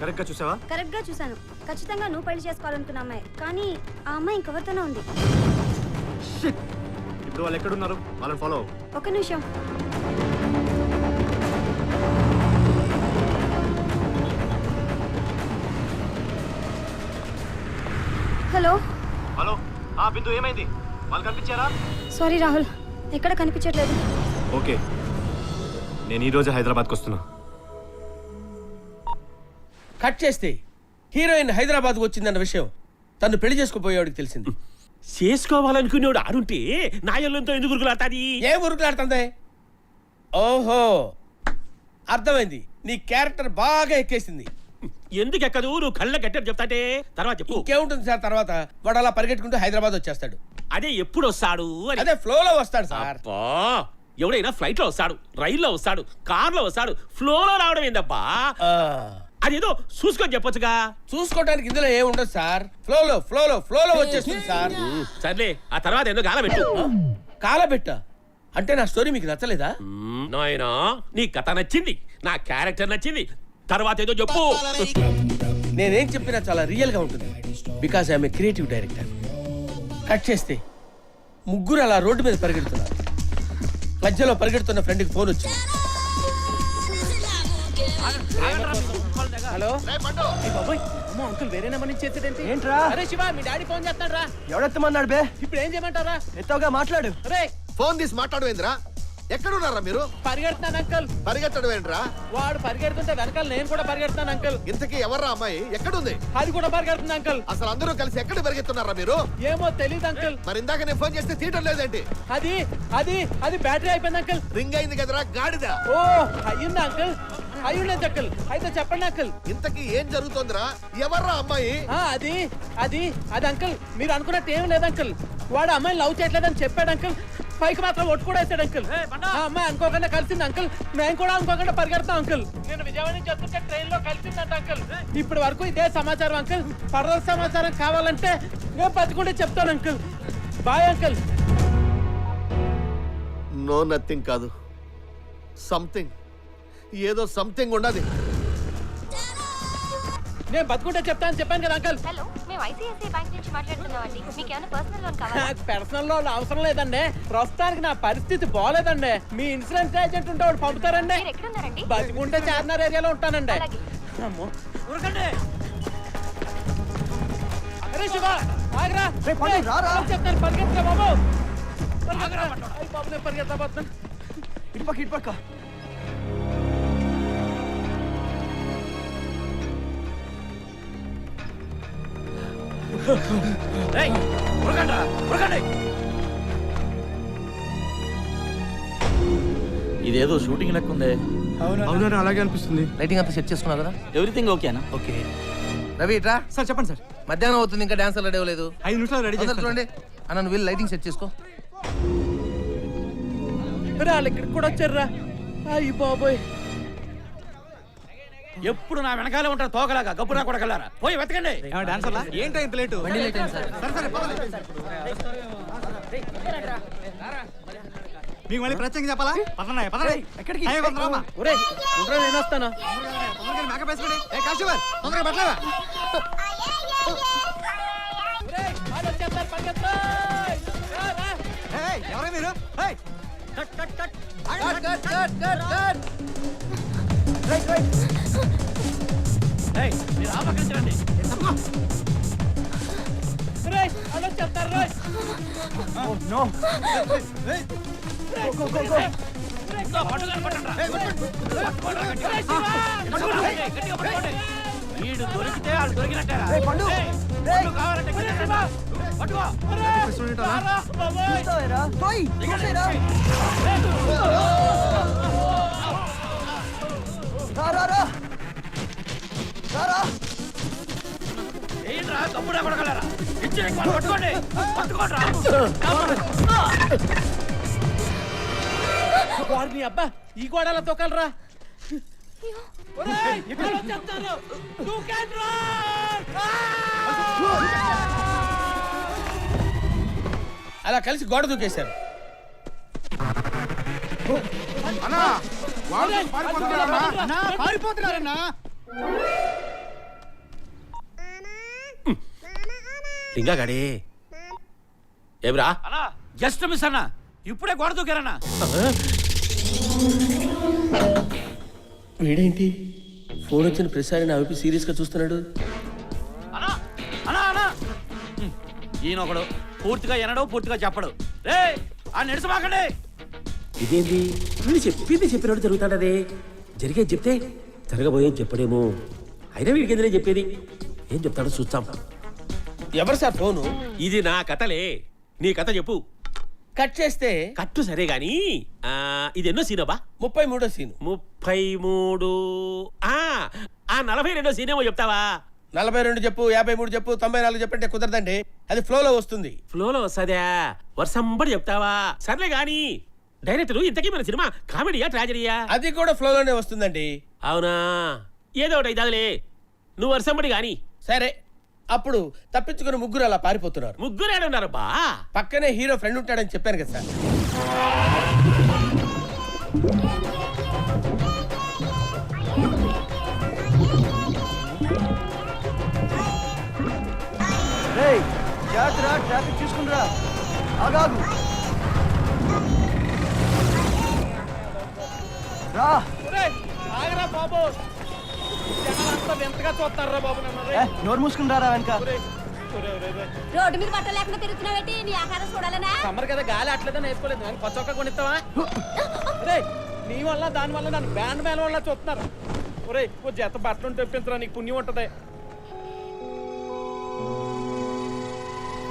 కరెక్ట్గా చూసావా? కరెక్ట్గా చూశాను. ఖచ్చితంగా నువ్వు పెళ్ళి చేసుకోవాలనుకున్న అమ్మాయి. కానీ ఆ అమ్మాయి ఇంకెవరితోనే ఉంది. వాళ్ళు ఎక్కడున్నారు? వాళ్ళని ఫాలో ఒక నిమిషం. హలో. హలో. ఆ బిందు ఏమైంది? వాళ్ళు కనిపించారా? సారీ రాహుల్. ఎక్కడ కనిపించట్లేదు. ఓకే. నేను ఈ రోజు హైదరాబాద్కి వస్తున్నా. కట్ చేస్తే హీరోయిన్ హైదరాబాద్ వచ్చిందన్న విషయం తను పెళ్ళి చేసుకోపోయేవాడికి తెలిసింది. చేసుకోవాలనుకునేవాడు ఆడుంటే నాయల్లంతో ఎందుకు గురుకులాటాది ఏ ఉరుకులాడుతుంది? ఓహో అర్థమైంది. నీ క్యారెక్టర్ బాగా ఎక్కేసింది. ఎందుకు ఎక్కదు? నువ్వు కళ్ళ గట్టారు చెప్తాటే తర్వాత చెప్పు. ఇంకేముంటుంది సార్ తర్వాత? వాడు అలా పరిగెట్టుకుంటూ హైదరాబాద్ వచ్చేస్తాడు. అదే ఎప్పుడు వస్తాడు అదే ఫ్లోలో వస్తాడు సార్. ఎవడైనా ఫ్లైట్లో వస్తాడు రైల్లో వస్తాడు కార్లో వస్తాడు ఫ్లో లో రావడం ఏందబ్బా? అదేదో చూసుకొని చెప్పొచ్చుగా. చూసుకోవడానికి ఇందులో ఏం ఉండదు సార్. ఫ్లోలో ఫ్లోలో ఫ్లోలో వచ్చేస్తుంది సార్. సర్లే ఆ తర్వాత ఎందుకు గాల పెట్టు. కాలబెట్ట అంటే నా స్టోరీ మీకు నచ్చలేదా? నాయనా నీ కథ నచ్చింది నా క్యారెక్టర్ నచ్చింది. తర్వాత ఏదో చెప్పు. నేనేం చెప్పినా చాలా రియల్గా ఉంటుంది. Because I'm a creative director cut చేస్తే ముగ్గురు అలా రోడ్డు మీద పరిగెడుతున్నారు. మధ్యలో పరిగెడుతున్న ఫ్రెండ్కి ఫోన్ వచ్చింది. హలో? అంకుల్ వేరే నెంబర్ నుంచి చేసేదేంటి? ఏంట్రా? అరే శివ మీ డాడీ ఫోన్ చేస్తాడు రా ఎవడెత్తమన్నాడు బే? ఇప్పుడు ఏం చేయమంటారా? ఎత్తవగా మాట్లాడు. రే ఫోన్ తీసి మాట్లాడవేంద్రా ఎక్కడున్నారా మీరు? పరిగెడుతున్నాను అంకుల్ పరిగెత్తడం ఏంట్రా? వాడు పరిగెడుతుంటే వెనకాల నేను కూడా పరిగెడుతున్నాను అంకుల్ ఇంతకీ ఎవర్రా అమ్మాయి? ఎక్కడుంది? అది కూడా పరిగెడుతుంది అంకుల్ అసలు అందరూ కలిసి ఎక్కడ పరిగెత్తున్నారా మీరు? ఏమో తెలియదు అంకుల్ మరి ఇందాక నేను ఫోన్ చేస్తే తీయటం లేదేంటి? అది అది అది బ్యాటరీ అయిపోయింది అంకుల్ రింగ్ అయింది కదరా గాడిద. ఓ అయ్యిందా అంకుల్ అయ్యుండేది అంకుల్ అయితే చెప్పండి అంకుల్. ఇంతకీ ఏం జరుగుతోందిరా? ఎవర్రా అమ్మాయి? ఆ, అది అది అది అంకుల్. మీరు అనుకున్నట్టు ఏం లేదు అంకుల్. వాడు అమ్మాయిని లవ్ చేయట్లేదని చెప్పాడు అంకుల్. పైకి మాత్రం ఒట్టు కూడా వేసాడు అంకుల్. ఆ అమ్మాయి అనుకోకుండా కలిసింది అంకుల్. మేము కూడా అనుకోకుండా పరిగెడతాం అంకుల్. నేను విజయవాడ నుంచి వస్తుంటే ట్రైన్లో కలిసిందంట అంకుల్. ఇప్పటి వరకు ఇదే సమాచారం అంకుల్. ఫర్దర్ సమాచారం కావాలంటే నేను బతికుంటే చెప్తాను uncle. Bye uncle. No nothing కాదు. సంథింగ్ ఏదో సంథింగ్ ఉండదు నేను బతుకుంటే చెప్తాను చెప్పాను కదా అంకుల్. హలో మేము ఐసిఐసిఐ బ్యాంక్ నుంచి మాట్లాడుతున్నామండి. మీకు ఏమైనా పర్సనల్ లోన్ కావాలా? నాకు పర్సనల్ లోన్ అవసరం లేదండి. ప్రస్తుతానికి నా పరిస్థితి బాగోలేదండి మీ ఇన్సూరెన్స్ ఏజెంట్ ఉంటే వాడు పంపుతారండి. మీరు బతికుంటే చార్మినార్ ఏరియాలో ఉంటానండి. అలాగే. అమ్మో అరే శివ ఆగరా. రే, పండు, రేయ్, రారా. ఆగు చెప్తాను పరిగెత్తరా బాబు. పరిగెత్తరా. బాబు నేను పరిగెత్తా పోతున్నాను ఇటుపక్క ఇటుపక్క ఇదేదో షూటింగ్ లెక్కుందే అవునా అలాగే అనిపిస్తుంది. లైటింగ్ అంతా సెట్ చేసుకున్నావు కదా? ఎవ్రీథింగ్ ఓకేనా ఓకే. రవి ఇట్రా. సార్ చెప్పండి సార్. మధ్యాహ్నం అవుతుంది ఇంకా డాన్స్ రెడీ అవ్వలేదు. ఐదు నిమిషాలు రెడీ తొందరగా చూడండి. అన్న నువ్వు వెళ్ళి లైటింగ్ సెట్ చేసుకో. వాళ్ళు ఇక్కడికి కూడా వచ్చారురా. అయ్యి బాబోయ్. ఎప్పుడు నా వెనకాలే ఉంటారు తోకలాగా గబ్బురా కూడా కల్లారా పోయి వెతకండి. ఏంటో ఇంత లేటు? మీకు మళ్ళీ ప్రత్యేకంగా చెప్పాలా? పదన్నా పదరా ఎక్కడికి? ఒరే ఉండరా నేను వస్తాను? మేకప్ వేసుకోండి. ఏ కాశీవర్ తొందరగా పట్టలేవా? ఒరేయ్, వాళ్ళు వచ్చేస్తారు, పరిగెత్తరా. రా, రా. ఎవరే మీరు వీడు దొరికితే వాళ్ళు పండు. కావాలంటే. పట్టుకో. బాబోయ్. ఏంట్రా తమ్ముడా కొడగలరా ఇచ్చి పట్టుకోండి పట్టుకోండి వారిని అబ్బా ఈ గోడల తొక్కలరా అలా కలిసి గోడ దూకేశారు. అన్నా! పారిపోతున్నారన్నా? లింగాగాడి ఏమిరా? అన్నా జస్ట్ మిస్ అన్నా. ఇప్పుడే గోడ దూకారన్నా వీడేంటి? ఫోన్ వచ్చిన ప్రతిసారి నా వైపు సీరియస్గా చూస్తున్నాడు. అన్నా అన్నా అన్నా. ఈయన ఒకడు పూర్తిగా ఎనడు పూర్తిగా చెప్పడు. రే ఆ నిడసమాకండి ఇదేంటి? వీడు చెప్పింది చెప్పినట్టు జరుగుతాడదే. జరిగేది చెప్తే జరగబోయేది చెప్పడేమో. అయినా వీడికి ఎందులో చెప్పేది? ఏం చెప్తాడో చూస్తాం ఎవరు సార్ ఫోను? ఇది నా కథలే. నీ కథ చెప్పు. కట్ చేస్తే కట్టు సరే గాని ఆ, ఇది ఎన్నో సీనబా ముప్పై మూడో సీను. ముప్పై మూడు ఆ ఆ నలభై రెండో సీనేమో చెప్తావా? నలభై రెండు చెప్పు యాభై మూడు చెప్పు తొంభై నాలుగు చెప్పంటే కుదరదండి. అది ఫ్లోలో వస్తుంది. ఫ్లోలో వస్తుందా? వర్షంబడి చెప్తావా? సర్లే గాని డైరెక్టర్ ఇంతకీ మన సినిమా కామెడీయా ట్రాజడీయా? అది కూడా ఫ్లోలోనే వస్తుందండి. అవునా? ఏదో ఒకటి అయితాదిలే నువ్వు వర్షంబడి గాని. సరే అప్పుడు తప్పించుకుని ముగ్గురు అలా పారిపోతున్నారు. ముగ్గురు ఏడున్నారు బా పక్కనే హీరో ఫ్రెండ్ ఉంటాడని చెప్పాను కదా సార్. ట్రాఫిక్ చూసుకుంటారా ఆగాగు. రా. ఒరేయ్, ఆగరా బాబు. జనాలంతా వింతగా చూస్తారా బాబు. నోరు వెనక. ఒరేయ్, ఒరేయ్, ఒరేయ్. రోడ్డు మీద బట్టలు లేకుండా తిరుగుతున్నావేంటి నీ ఆకారం చూడాలనా? సమ్మర్ కదా గాలి అట్లేదని వేసుకోలేదు. నేను కొత్త కొనిస్తావా? నీ వల్ల దాని వల్ల నన్ను బ్యాండ్ మ్యాన్ వల్ల చూస్తున్నారు. ఒరే ఓ జత బట్టలు తెప్పించరా నీకు పుణ్యం ఉంటది.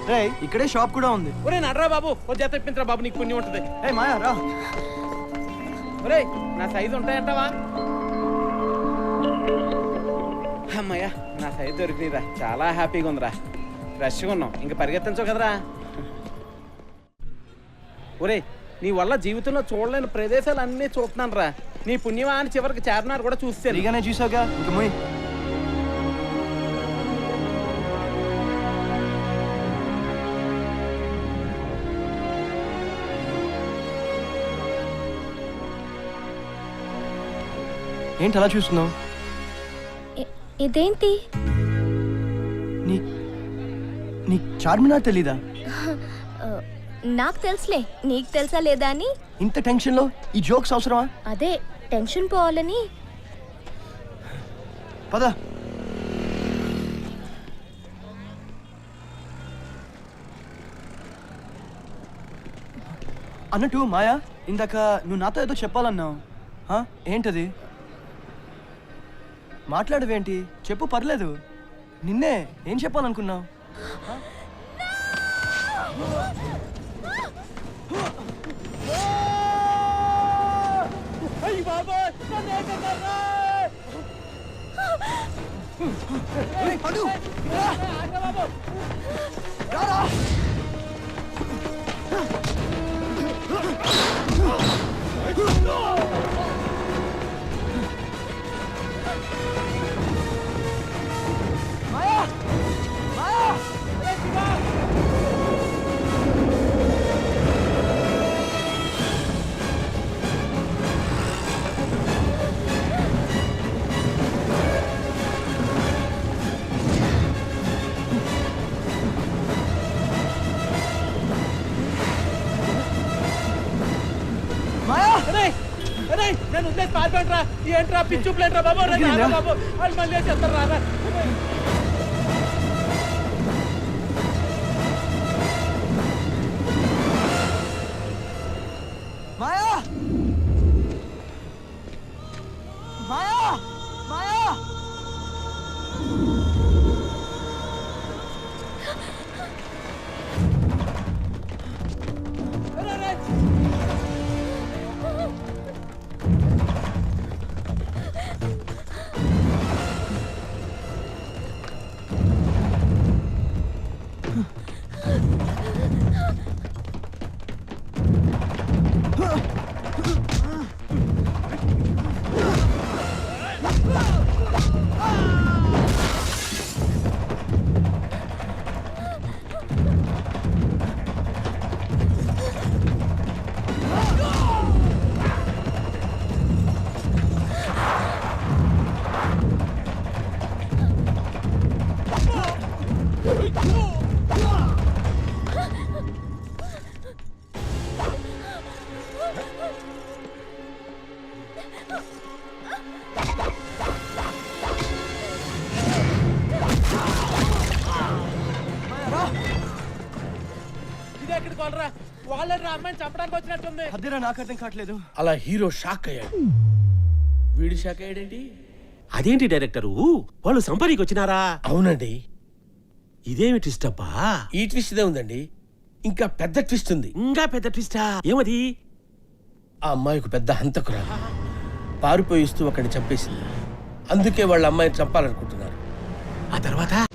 రే ఇక్కడే షాప్ కూడా ఉంది. ఒరే నడరా బాబు. ఓ జత తెప్పించరా బాబు నీకు పుణ్యం ఉంటది. ఏ మాయా రా. ఒరే నా సైజు ఉంటాయంటావా? అమ్మయ్యా నా సైజు దొరికిందిరా చాలా హ్యాపీగా ఉందిరా. ఫ్రెష్గా ఉన్నాం. ఇంక పరిగెత్తించవు కదరా. ఒరే నీ వల్ల జీవితంలో చూడలేని ప్రదేశాలు అన్నీ చూస్తున్నాను రా నీ పుణ్యమా అని చివరికి చార్మినార్ కూడా చూస్తాను ఫ్రీగానే చూసావుగా. ఇంక ఏంటి అలా చూస్తున్నావు? ఇదేంటి? నీ నీ చార్మినార్ తెలీదా? నాకు తెలుసులే. నీకు తెలుసా లేదా అని? ఇంత టెన్షన్లో ఈ జోక్స్ అవసరమా? అదే టెన్షన్ పోవాలని. పద. అన్నట్టు మాయా ఇందాక నువ్వు నాతో ఏదో చెప్పాలన్నావు? ఏంటది? మాట్లాడవేంటి? చెప్పు పర్లేదు. నిన్నే ఏం చెప్పాలనుకున్నావు? అయ్యి వదిలేసి పారిపోండిరా ఏంట్రా పిచ్చు ప్లేట్రా బాబు? రారా బాబు. వాళ్ళు మళ్ళీ చేస్తారు రారా. ఇది ఎక్కడికి వాళ్ళరా? వాళ్ళ అమ్మాయిని చంపడానికి వచ్చినట్టుంది. అదేరా నాకు అర్థం కావట్లేదు. అలా హీరో షాక్ అయ్యాడు. వీడు షాక్ అయ్యాడేంటి? అదేంటి డైరెక్టరు? వాళ్ళు సంపానికి వచ్చినారా? అవునండి. ఇదేమి ట్విస్ట్ అబ్బా? ఈ ట్విస్ట్ ఇదే ఉందండి. ఇంకా పెద్ద ట్విస్ట్ ఉంది. ఇంకా పెద్ద ట్విస్టా ఏమది? ఆ అమ్మాయికి పెద్ద హంతకురాలు. పారిపోయిస్తూ ఒకడిని చంపేసింది. అందుకే వాళ్ళ అమ్మాయిని చంపాలనుకుంటున్నారు. ఆ తర్వాత?